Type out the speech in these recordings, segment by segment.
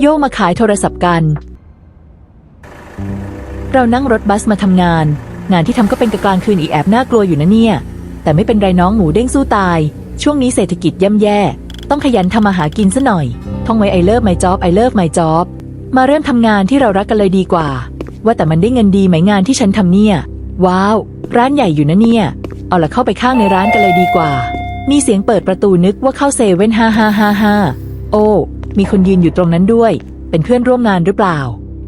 โยกมาขายโทรศัพท์กัน เรานั่งรถบัสมาทำงาน งานที่ทำก็เป็นกกลางคืนอีแอบน่ากลัวอยู่นะเนี่ย แต่ไม่เป็นไรน้องหมูเด้งสู้ตาย ช่วงนี้เศรษฐกิจย่ำแย่ ต้องขยันทำมาหากินซะหน่อย ท่องไว้ไอเลิฟไมจ็อบไอเลิฟไมจ็อบมาเริ่มทำงานที่เรารักกันเลยดีกว่า ว่าแต่มันได้เงินดีไหมงานที่ฉันทำเนี่ย ว้าว ร้านใหญ่อยู่นะเนี่ย เอาละเข้าไปข้างในร้านกันเลยดีกว่า มีเสียงเปิดประตูนึกว่าเข้าเซเว่นฮ่าฮ่าฮ่าฮ่าโอ้ มีคนยืนอยู่ตรงนั้นด้วย เป็นเพื่อนร่วมงานหรือเปล่า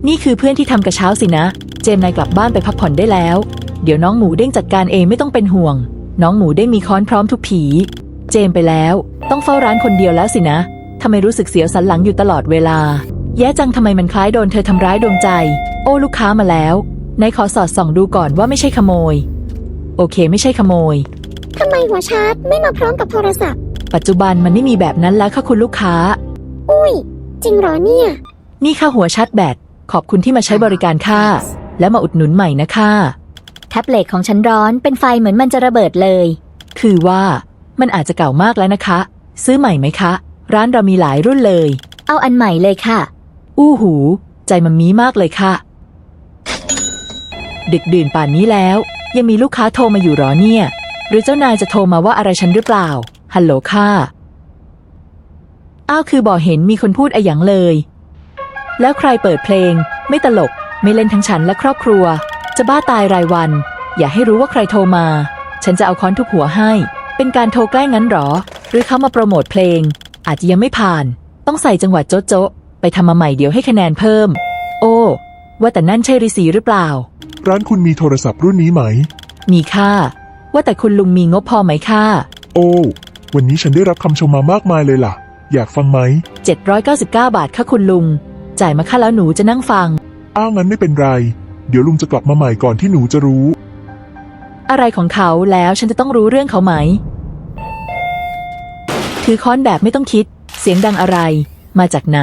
นี่คือเพื่อนที่ทำกระเช้าสินะ เจมส์นายกลับบ้านไปพักผ่อนได้แล้ว เดี๋ยวน้องหมูเด้งจัดการเองไม่ต้องเป็นห่วง น้องหมูเด้งมีค้อนพร้อมทุกผี เจมส์ไปแล้ว ต้องเฝ้าร้านคนเดียวแล้วสินะทำไมรู้สึกเสียวสันหลังอยู่ตลอดเวลา แย่จังทำไมมันคล้ายโดนเธอทำร้ายดวงใจ โอ้ลูกค้ามาแล้วนายขอสอดส่องดูก่อนว่าไม่ใช่ขโมย โอเคไม่ใช่ขโมยทำไมหัวชาร์จไม่มาพร้อมกับโทรศัพท์ ปัจจุบันมันไม่มีแบบนั้นแล้วค่ะคุณลูกค้า อุ้ย จริงเหรอเนี่ย นี่ค่าหัวชาร์จแบต ขอบคุณที่มาใช้บริการค่ะ แล้วมาอุดหนุนใหม่นะคะ แท็บเล็ตของฉันร้อนเป็นไฟเหมือนมันจะระเบิดเลย คือว่ามันอาจจะเก่ามากแล้วนะคะ ซื้อใหม่ไหมคะ ร้านเรามีหลายรุ่นเลย เอาอันใหม่เลยค่ะ อู้หู ใจมันมีมากเลยค่ะ ดึกดื่นป่านนี้แล้ว ยังมีลูกค้าโทรมาอยู่หรอเนี่ย หรือเจ้านายจะโทรมาว่าอะไรฉันหรือเปล่า ฮัลโหลค่ะ อ้าวคือบอกเห็นมีคนพูดอะหยังเลย แล้วใครเปิดเพลง ไม่ตลก ไม่เล่นทั้งฉันและครอบครัว จะบ้าตายรายวัน อย่าให้รู้ว่าใครโทรมา ฉันจะเอาค้อนทุบหัวให้ เป็นการโทรใกล้งั้นหรอ หรือเขามาโปรโมทเพลง อาจจะยังไม่ผ่าน ต้องใส่จังหวะโจ๊ะโจ๊ะไปทำมาใหม่เดี๋ยวให้คะแนนเพิ่ม โอ้ ว่าแต่นั่นใช่ฤาษีหรือเปล่า ร้านคุณมีโทรศัพท์รุ่นนี้ไหม มีค่า ว่าแต่คุณลุงมีงบพอไหมค่า โอ้ วันนี้ฉันได้รับคำชมมามากมายเลยล่ะ อยากฟังไหม 799 บาทค่ะคุณลุง จ่ายมาค่าแล้วหนูจะนั่งฟัง อ้าวงั้นไม่เป็นไร เดี๋ยวลุงจะกลับมาใหม่ก่อนที่หนูจะรู้ อะไรของเขาแล้วฉันจะต้องรู้เรื่องเขาไหม ถือค้อนแบบไม่ต้องคิด เสียงดังอะไร มาจากไหน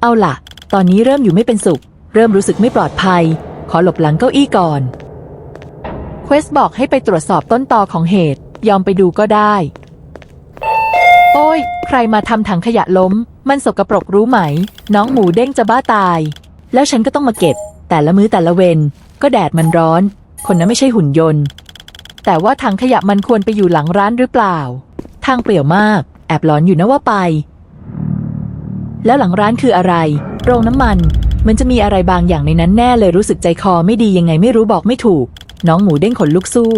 เอาล่ะ ตอนนี้เริ่มอยู่ไม่เป็นสุข เริ่มรู้สึกไม่ปลอดภัย ขอหลบหลังเก้าอี้ก่อน เควสบอกให้ไปตรวจสอบต้นตอของเหตุ ยอมไปดูก็ได้ โอ้ย ใครมาทำถังขยะล้ม มันสกปรกรู้ไหม น้องหมูเด้งจะบ้าตาย แล้วฉันก็ต้องมาเก็บ แต่ละมื้อแต่ละเวน ก็แดดมันร้อน คนนั้นไม่ใช่หุ่นยนต์ แต่ว่าถังขยะมันควรไปอยู่หลังร้านหรือเปล่า ทางเปลี่ยวมาก แอบหลอนอยู่นะว่าไป แล้วหลังร้านคืออะไร โรงน้ำมัน มันจะมีอะไรบางอย่างในนั้นแน่เลยรู้สึกใจคอไม่ดียังไงไม่รู้บอกไม่ถูก น้องหมูเด้งขนลุกสู้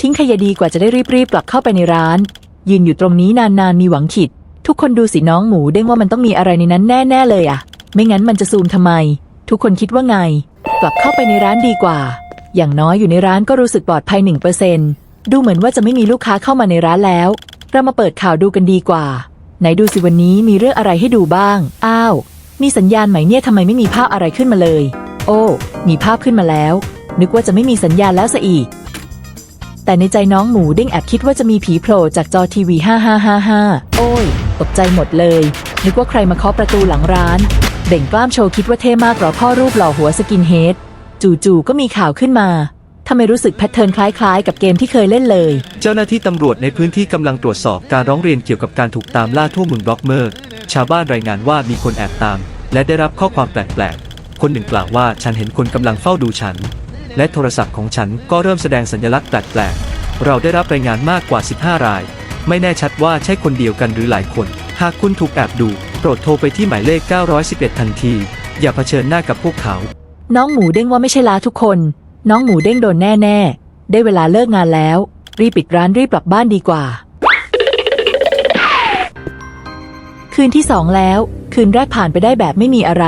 ทิ้งขยะดีกว่าจะได้รีบๆกลับเข้าไปในร้าน ยืนอยู่ตรงนี้นานๆมีหวังขิด ทุกคนดูสิน้องหมูเด้งว่ามันต้องมีอะไรในนั้นแน่ๆเลยอะไม่งั้นมันจะซูมทำไม ทุกคนคิดว่าไง กลับเข้าไปในร้านดีกว่า อย่างน้อยอยู่ในร้านก็รู้สึกปลอดภัยหนึ่งเปอร์เซนดูเหมือนว่าจะไม่มีลูกค้าเข้ามาในร้านแล้ว เรามาเปิดข่าวดูกันดีกว่า ไหนดูสิวันนี้มีเรื่องอะไรให้ดูบ้าง อ้าว มีสัญญาณไหมเนี่ยทำไมไม่มีภาพอะไรขึ้นมาเลย โอ้ มีภาพขึ้นมาแล้ว นึกว่าจะไม่มีสัญญาณแล้วซะอีก แต่ในใจน้องหมูเด้งแอบคิดว่าจะมีผีโผล่จากจอทีวี 5555 โอ้ย ตกใจหมดเลย นึกว่าใครมาเคาะประตูหลังร้าน เบ่งกล้ามโชว์คิดว่าเท่มากหรอพ่อรูปหล่อหัวสกินเฮด จู่ๆก็มีข่าวขึ้นมาทำไมรู้สึกแพทเทิร์นคล้ายๆ กับเกมที่เคยเล่นเลย เจ้าหน้าที่ตำรวจในพื้นที่กำลังตรวจสอบการร้องเรียนเกี่ยวกับการถูกตามล่าทั่วเมืองบล็อกเมอร์ ชาวบ้านรายงานว่ามีคนแอบตาม และได้รับข้อความแปลกๆ คนหนึ่งกล่าวว่าฉันเห็นคนกำลังเฝ้าดูฉัน และโทรศัพท์ของฉันก็เริ่มแสดงสัญลักษณ์แปลกๆ เราได้รับรายงานมากกว่า 15 ราย ไม่แน่ชัดว่าใช่คนเดียวกันหรือหลายคน หากคุณถูกแอบดู โปรดโทรไปที่หมายเลข 911 ทันที อย่าเผชิญหน้ากับพวกเขา น้องหมูเด้งว่าไม่ใช่ลาทุกคน น้องหมูเด้งโดนแน่ๆ ได้เวลาเลิกงานแล้ว รีบปิดร้านรีบกลับบ้านดีกว่า คืนที่สองแล้ว คืนแรกผ่านไปได้แบบไม่มีอะไร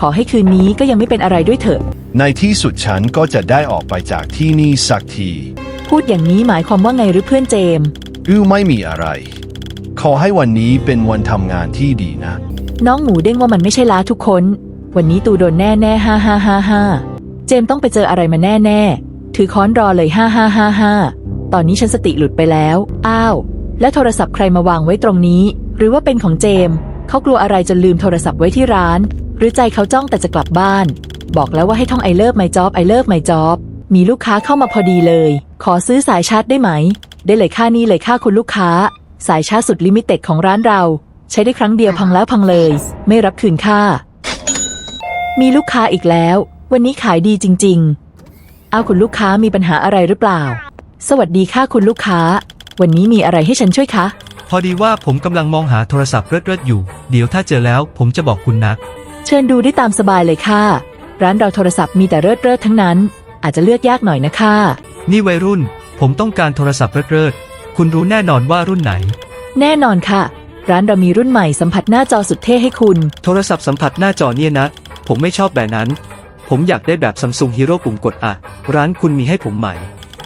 ขอให้คืนนี้ก็ยังไม่เป็นอะไรด้วยเถอะ ในที่สุดฉันก็จะได้ออกไปจากที่นี่สักที พูดอย่างนี้หมายความว่าไงหรือเพื่อนเจมส์อือไม่มีอะไร ขอให้วันนี้เป็นวันทำงานที่ดีนะ น้องหมูเด้งว่ามันไม่ใช่ล้าทุกคน วันนี้ตูโดนแน่แน่ห้าห้าห้าห้าเจมส์ต้องไปเจออะไรมาแน่แน่ๆถือค้อนรอเลยห้าห้าห้าห้าตอนนี้ฉันสติหลุดไปแล้ว อ้าว แล้วโทรศัพท์ใครมาวางไว้ตรงนี้ หรือว่าเป็นของเจมส์เขากลัวอะไรจนลืมโทรศัพท์ไว้ที่ร้าน หรือใจเขาจ้องแต่จะกลับบ้าน บอกแล้วว่าให้ท่องไอเลิฟไมจ็อบไอเลิฟไมจ็อบมีลูกค้าเข้ามาพอดีเลย ขอซื้อสายชาร์จได้ไหม ได้เลยค่านี้เลยค่าคุณลูกค้า สายชาร์จสุดลิมิเต็ดของร้านเรา ใช้ได้ครั้งเดียวพังแล้วพังเลย ไม่รับคืนค่า มีลูกค้าอีกแล้ว วันนี้ขายดีจริง ๆ เอาคุณลูกค้ามีปัญหาอะไรหรือเปล่า สวัสดีค่ะคุณลูกค้า วันนี้มีอะไรให้ฉันช่วยคะ พอดีว่าผมกำลังมองหาโทรศัพท์เลิศๆอยู่ เดี๋ยวถ้าเจอแล้วผมจะบอกคุณนักเชิญดูได้ตามสบายเลยค่ะ ร้านเราโทรศัพท์มีแต่เลิศเลิศๆทั้งนั้น อาจจะเลือกยากหน่อยนะคะ นี่วัยรุ่น ผมต้องการโทรศัพท์เลิศๆคุณรู้แน่นอนว่ารุ่นไหน แน่นอนค่ะ ร้านเรามีรุ่นใหม่สัมผัสหน้าจอสุดเท่ให้คุณ โทรศัพท์สัมผัสหน้าจอเนี่ยนะ ผมไม่ชอบแบบนั้น ผมอยากได้แบบซัมซุงฮีโร่ปุ่มกดอะร้านคุณมีให้ผมไหม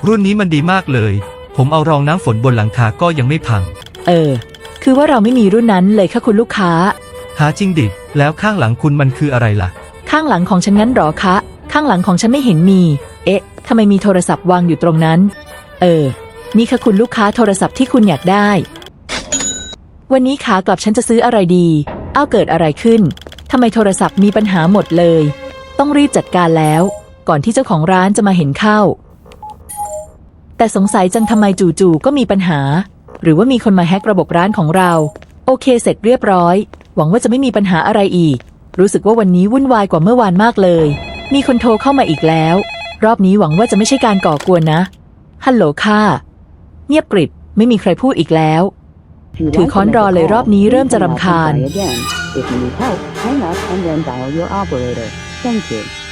รุ่นนี้มันดีมากเลย ผมเอารองน้ำฝนบนหลังคาก็ยังไม่พัง เออ คือว่าเราไม่มีรุ่นนั้นเลยค่ะคุณลูกค้า หาจริงดิ แล้วข้างหลังคุณมันคืออะไรล่ะ ข้างหลังของฉันงั้นหรอคะ ข้างหลังของฉันไม่เห็นมี เอ๊ะทำไมมีโทรศัพท์วางอยู่ตรงนั้น เออ นี่ค่ะคุณลูกค้าโทรศัพท์ที่คุณอยากได้ วันนี้ขากลับฉันจะซื้ออะไรดี เอ้าเกิดอะไรขึ้นทำไมโทรศัพท์มีปัญหาหมดเลย ต้องรีบจัดการแล้ว ก่อนที่เจ้าของร้านจะมาเห็นเข้า แต่สงสัยจังทำไมจู่ๆก็มีปัญหา หรือว่ามีคนมาแฮกระบบร้านของเรา โอเคเสร็จเรียบร้อย หวังว่าจะไม่มีปัญหาอะไรอีก รู้สึกว่าวันนี้วุ่นวายกว่าเมื่อวานมากเลย มีคนโทรเข้ามาอีกแล้ว รอบนี้หวังว่าจะไม่ใช่การก่อกวนนะ ฮัลโหลค่ะ เงียบกริบไม่มีใครพูดอีกแล้ว ถือค้อนรอเลยรอบนี้เริ่มจะรำคาญ If you need help, hang up and then dial your operator. Thank you.